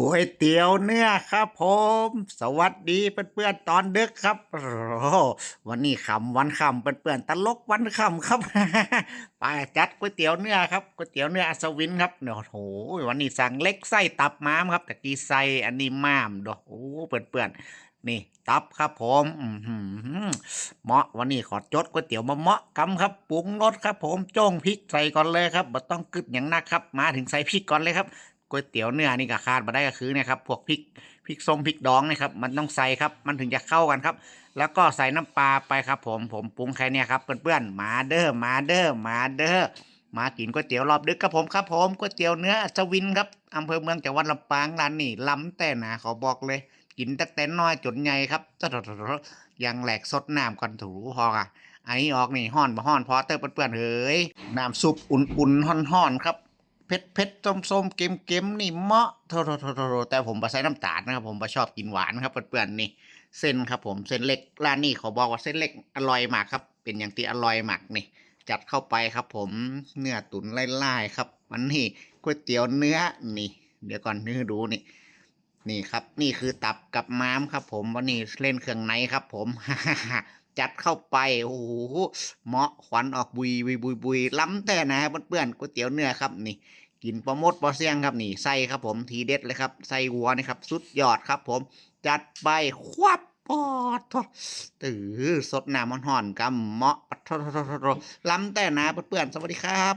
ก๋วยเตี๋ยวเนื้อครับผม สวัสดีเพื่อนๆตอนดึกครับโอ้วันนี้ขำวันขำเพื่อนๆตลกวันขำครับ ไปจัดก๋วยเตี๋ยวเนื้อครับก๋วยเตี๋ยวเนื้ออัศวินครับเนี่ยโอ้โหวันนี้สั่งเล็กไส้ตับม้ามครับตะกี้ไส้อันนี้ม้ามดอกโอ้เพื่อนๆนี่ตับครับผมเหมาะวันนี้ขอจดก๋วยเตี๋ยวมาเหมาะกำครับปรุงรสครับ ผมจ้งพริกใส่ก่อนเลยครับบ่ต้องกึดอย่างนักครับ มาถึงใส่พริกก่อนเลยครับ ก๋วยเตี๋ยวเนื้อนี่ก็ขาดมาได้ก็คือเนี่ยครับพวกพริกพริกส้มพริกดองนะครับมันต้องใส่ครับมันถึงจะเข้ากันครับ แล้วก็ใส่น้ำปลาไปครับ ผมผมปรุงแค่นี้ครับเพื่อนๆมาเด้อมาเด้อมาเด้อมากินก๋วยเตี๋ยวรอบดึกครับผมครับผมก๋วยเตี๋ยวเนื้ออัศวินครับอำเภอเมืองจังหวัดลำปางร้านนี่ล้ำแต่หนาขอบอกเลย กินตั้งแต่น้อยจนใหญ่ครับยังแหลกสดน้ำก่อนถูพออะอันนี้ออกนี่ห่อนบ่ห่อนพอเตอร์เพื่อนๆเฮ้ยน้ำซุปอุ่นๆห่อนๆครับ เผ็ดเผ็ดส้มส้มเค็มเค็มนี่เหมาะโทโทโทโทแต่ผมบ่ใส่น้ำตาลนะครับ ผมบ่ชอบกินหวานครับเพื่อนๆนี่ เส้นครับผมเส้นเล็กร้านนี้เขาบอกว่าเส้นเล็กอร่อยมากครับ เป็นอย่างที่อร่อยมากนี่ จัดเข้าไปครับผมเนื้อตุ๋นไล่ๆครับ มันนี่ก๋วยเตี๋ยวเนื้อนี่ เดี๋ยวก่อนนื้อดูนี่ นี่ครับ นี่คือตับกับม้ามครับ ผมวันนี้เล่นเครื่องในครับ ผมจัดเข้าไปโอ้โหเหมาะขวัญออกบุยบุยบุยบุยล้ำแต่นะเพื่อนๆก๋วยเตี๋ยวเนื้อครับนี่กินปลาหมดปลาเสี่ยงครับนี่ไส้ครับผมทีเด็ดเลยครับไส้วัวนี่ครับ สุดยอดครับ ผม จัดไปควับปอดทอดตือสดน้ำมันห่อนๆกำเหมาะปะทอดล้ำแต่นะเพื่อนๆสวัสดีครับ